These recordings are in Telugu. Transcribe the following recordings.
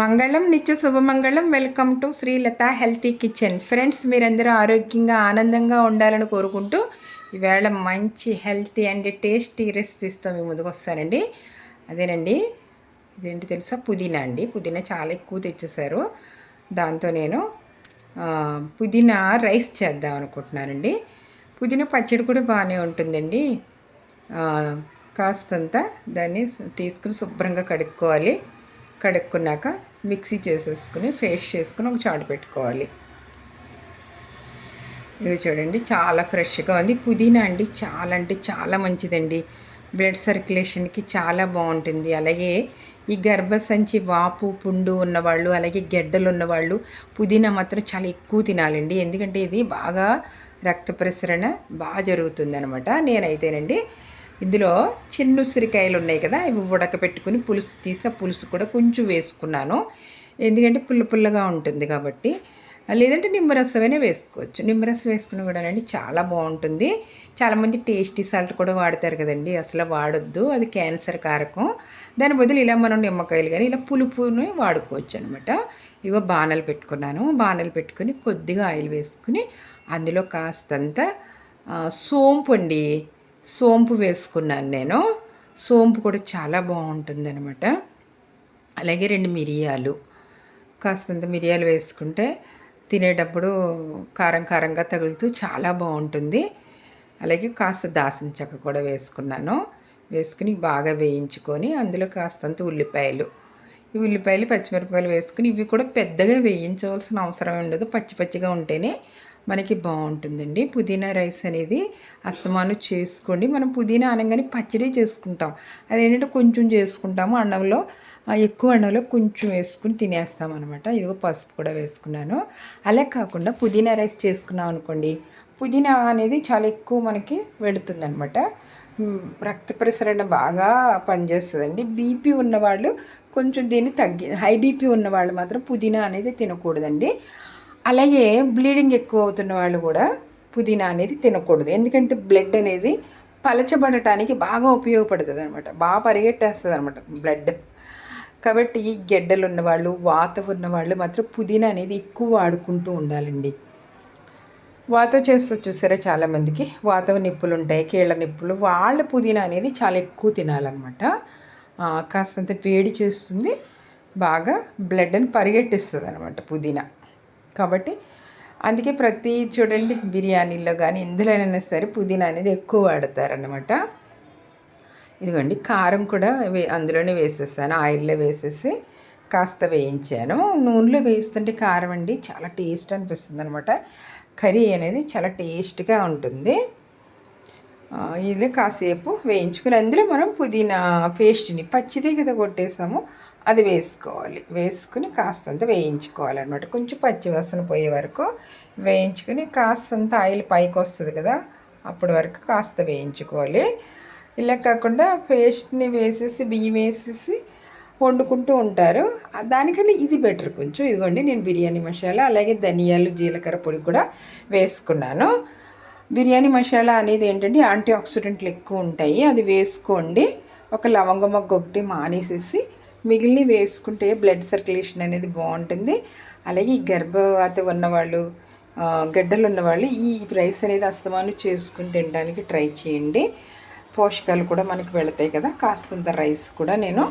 మంగళం నిత్య శుభమంగళం welcome to Srilatha healthy kitchen friends మీరందరూ ఆరోగ్యంగా ఆనందంగా ఉండాలని కోరుకుంటూ ఈవేళ మంచి హెల్తీ అండ్ టేస్టీ రెసిపీస్తో మీ ముందుకు వస్తానండి. అదేనండి ఇదేంటి తెలుసా? పుదీనా అండి. పుదీనా చాలా ఎక్కువ తెచ్చేసారు దాంతో నేను పుదీనా రైస్ చేద్దాం అనుకుంటున్నానండి. పుదీనా పచ్చడి కూడా బాగానే ఉంటుందండి. కాస్తంత దాన్ని తీసుకుని శుభ్రంగా కడుక్కోవాలి. కడుక్కున్నాక మిక్సీ చేసేసుకుని ఫేస్ చేసుకుని ఒక చాటు పెట్టుకోవాలి. ఇవి చూడండి చాలా ఫ్రెష్గా ఉంది. పుదీనా అండి చాలా అంటే చాలా మంచిదండి. బ్లడ్ సర్క్యులేషన్కి చాలా బాగుంటుంది. అలాగే ఈ గర్భసంచి వాపు పుండు ఉన్నవాళ్ళు అలాగే గెడ్డలు ఉన్నవాళ్ళు పుదీనా మాత్రం చాలా ఎక్కువ తినాలండి. ఎందుకంటే ఇది బాగా రక్త ప్రసరణ బాగా జరుగుతుంది అనమాట నేనైతేనండి ఇందులో చిన్న ఉసిరికాయలు ఉన్నాయి కదా ఇవి ఉడకపెట్టుకుని పులుసు తీసి ఆ పులుసు కూడా కొంచెం వేసుకున్నాను. ఎందుకంటే పుల్ల పుల్లగా ఉంటుంది కాబట్టి. లేదంటే నిమ్మరసమైనా వేసుకోవచ్చు. నిమ్మరసం వేసుకుని కూడానండి చాలా బాగుంటుంది. చాలామంది టేస్టీ సాల్ట్ కూడా వాడతారు కదండి అసలు వాడొద్దు. అది క్యాన్సర్ కారకం. దాని బదులు ఇలా మనం నిమ్మకాయలు కానీ ఇలా పులుపుని వాడుకోవచ్చు అనమాట ఇగో బాణలు పెట్టుకున్నాను. బాణలు పెట్టుకుని కొద్దిగా ఆయిల్ వేసుకుని అందులో కాస్తంత సోంపు అండి. సోంపు వేసుకున్నాను నేను. సోంపు కూడా చాలా బాగుంటుంది అనమాట అలాగే రెండు మిరియాలు. కాస్తంత మిరియాలు వేసుకుంటే తినేటప్పుడు కారం కారంగా తగులుతూ చాలా బాగుంటుంది. అలాగే కాస్త దాసిన చెక్క కూడా వేసుకున్నాను. వేసుకుని బాగా వేయించుకొని అందులో కాస్తంత ఉల్లిపాయలు. ఈ ఉల్లిపాయలు పచ్చిమిరపకాయలు వేసుకుని ఇవి కూడా పెద్దగా వేయించవలసిన అవసరం ఉండదు పచ్చి పచ్చిగా ఉంటేనే మనకి బాగుంటుందండి. పుదీనా రైస్ అనేది అస్తమానం చేసుకోండి. మనం పుదీనా అనగానే పచ్చడి చేసుకుంటాం. అదేంటంటే కొంచెం చేసుకుంటాము. అన్నంలో ఎక్కువ అన్నంలో కొంచెం వేసుకుని తినేస్తాం అనమాట ఇదిగో పసుపు కూడా వేసుకున్నాను. అలా కాకుండా పుదీనా రైస్ చేసుకున్నాం అనుకోండి. పుదీనా అనేది చాలా ఎక్కువ మనకి పెడుతుందనమాట అనమాట రక్త ప్రసరణ బాగా పనిచేస్తుందండి. బీపీ ఉన్నవాళ్ళు కొంచెం దీన్ని తగ్గి హై బీపీ ఉన్నవాళ్ళు మాత్రం పుదీనా అనేది తినకూడదండి. అలాగే బ్లీడింగ్ ఎక్కువ అవుతున్న వాళ్ళు కూడా పుదీనా అనేది తినకూడదు. ఎందుకంటే బ్లడ్ అనేది పలచబడటానికి బాగా ఉపయోగపడుతుంది అనమాట బాగా పరిగెట్టేస్తుంది అనమాట బ్లడ్ కాబట్టి గెడ్డలు ఉన్నవాళ్ళు వాత ఉన్నవాళ్ళు మాత్రం పుదీనా అనేది ఎక్కువ వాడుకుంటూ ఉండాలండి. వాత చేస్తూ చూసారా చాలామందికి? వాత నిప్పులు ఉంటాయి కీళ్ళ నిప్పులు. వాళ్ళ పుదీనా అనేది చాలా ఎక్కువ తినాలన్నమాట. కాస్తంత వేడి చేస్తుంది. బాగా బ్లడ్ని పరిగెట్టిస్తుంది అనమాట పుదీనా. కాబట్టి అందుకే ప్రతి చూడండి బిర్యానీలో కానీ ఎందులోనైనా సరే పుదీనా అనేది ఎక్కువ వాడతారనమాట ఇదిగోండి కారం కూడా వే అందులోనే వేసేసాను ఆయిల్లో వేసేసి కాస్త వేయించాను. నూనెలో వేస్తుంటే కారం అండి చాలా టేస్ట్ అనిపిస్తుంది అనమాట కర్రీ అనేది చాలా టేస్ట్గా ఉంటుంది. ఇది కాసేపు వేయించుకుని అందులో మనం పుదీనా పేస్ట్ని పచ్చిదే కదా కొట్టేసాము అది వేసుకోవాలి. వేసుకుని కాస్తంత వేయించుకోవాలన్నమాట. కొంచెం పచ్చి వాసన పోయే వరకు వేయించుకుని కాస్తంత ఆయిల్ పైకి వస్తుంది కదా అప్పటి వరకు కాస్త వేయించుకోవాలి. ఇలా కాకుండా పేస్ట్ని వేసేసి బియ్యం వేసేసి వండుకుంటూ ఉంటారు. దానికన్నా ఇది బెటర్ కొంచెం. ఇదిగోండి నేను బిర్యానీ మసాలా అలాగే ధనియాలు జీలకర్ర పొడి కూడా వేసుకున్నాను. బిర్యానీ మసాలా అనేది ఏంటంటే యాంటీ ఆక్సిడెంట్లు ఎక్కువ ఉంటాయి. అది వేసుకోండి. ఒక లవంగ మొగ్గ ఒకటి మానేసేసి మిగిలిన వేసుకుంటే బ్లడ్ సర్క్యులేషన్ అనేది బాగుంటుంది. అలాగే ఈ గర్భవతి ఉన్నవాళ్ళు గడ్డలు ఉన్నవాళ్ళు ఈ రైస్ అనేది అస్తమానం చేసుకుని తినడానికి ట్రై చేయండి. పోషకాలు కూడా మనకి వెళతాయి కదా. కాస్తంత రైస్ కూడా నేను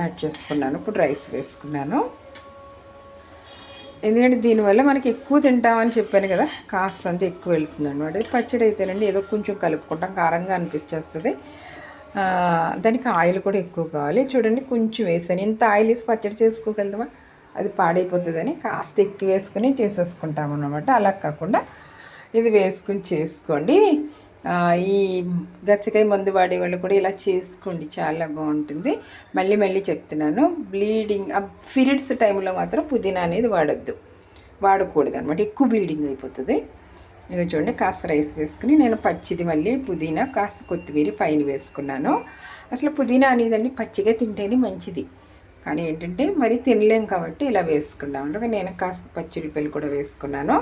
యాడ్ చేసుకున్నాను. ఇప్పుడు రైస్ వేసుకున్నాను. ఎందుకంటే దీనివల్ల మనకి ఎక్కువ తింటామని చెప్పాను కదా కాస్త అంత ఎక్కువ వెళ్తుంది అనమాట పచ్చడి అయితేనండి ఏదో కొంచెం కలుపుకుంటాం కారంగా అనిపించేస్తుంది. దానికి ఆయిల్ కూడా ఎక్కువ కావాలి. చూడండి కొంచెం వేసాను. ఇంత ఆయిల్ వేసి పచ్చడి చేసుకోగలుగుతామా అది పాడైపోతుందని కాస్త ఎక్కువ వేసుకుని చేసేసుకుంటాం అన్నమాట అలా కాకుండా ఇది వేసుకుని చేసుకోండి. ఈ గచ్చకాయ మందు వాడే వాళ్ళు కూడా ఇలా చేసుకోండి చాలా బాగుంటుంది. మళ్ళీ మళ్ళీ చెప్తున్నాను బ్లీడింగ్ పీరియడ్స్ టైంలో మాత్రం పుదీనా అనేది వాడద్దు. వాడకూడదు అనమాట ఎక్కువ బ్లీడింగ్ అయిపోతుంది. ఇక చూడండి కాస్త రైస్ వేసుకుని నేను పచ్చిది మళ్ళీ పుదీనా కాస్త కొత్తిమీర పైన వేసుకున్నాను. అసలు పుదీనా అనేదండి పచ్చిగా తింటేనే మంచిది. కానీ ఏంటంటే మరి తినలేం కాబట్టి ఇలా వేసుకున్నాం. అంటే నేను కాస్త పచ్చిమిరపల్లి కూడా వేసుకున్నాను.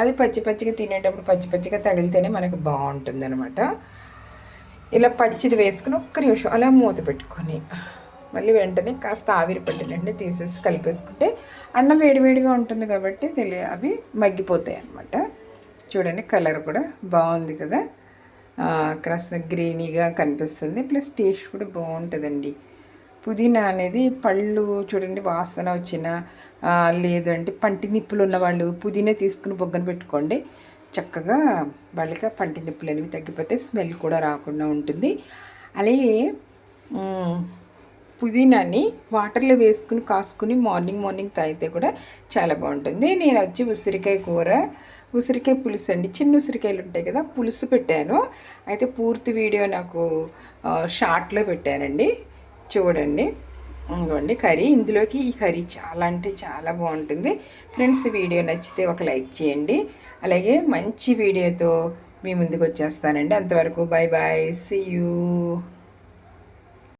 అది పచ్చి పచ్చిగా తినేటప్పుడు పచ్చి పచ్చిగా తగిలితేనే మనకు బాగుంటుంది అనమాట ఇలా పచ్చిది వేసుకుని ఒక్క నిమిషం అలా మూత పెట్టుకొని మళ్ళీ వెంటనే కాస్త ఆవిరి పట్టినండి తీసేసి కలిపేసుకుంటే అన్నం వేడివేడిగా ఉంటుంది కాబట్టి తెలియ అవి మగ్గిపోతాయి అనమాట చూడండి కలర్ కూడా బాగుంది కదా. కాస్త గ్రీనీగా కనిపిస్తుంది. ప్లస్ టేస్ట్ కూడా బాగుంటుందండి. పుదీనా అనేది పళ్ళు చూడండి వాసన వచ్చిన లేదంటే పంటి నిప్పులు ఉన్న వాళ్ళు పుదీనా తీసుకుని బొగ్గన పెట్టుకోండి. చక్కగా వాళ్ళకి పంటి నిప్పులు అనేవి తగ్గిపోతే స్మెల్ కూడా రాకుండా ఉంటుంది. అలాగే పుదీనాని వాటర్లో వేసుకుని కాసుకుని మార్నింగ్ మార్నింగ్ తాగితే కూడా చాలా బాగుంటుంది. నేను వచ్చి ఉసిరికాయ కూర ఉసిరికాయ పులుసు అండి. చిన్న ఉసిరికాయలు ఉంటాయి కదా పులుసు పెట్టాను. అయితే పూర్తి వీడియో నాకు షార్ట్లో పెట్టానండి. చూడండి. ఇదిగోండి కర్రీ. ఇందులోకి ఈ కర్రీ చాలా అంటే చాలా బాగుంటుంది. ఫ్రెండ్స్ వీడియో నచ్చితే ఒక లైక్ చేయండి. అలాగే మంచి వీడియోతో మీ ముందుకు వచ్చేస్తానండి. అంతవరకు బాయ్ బాయ్ సీ యూ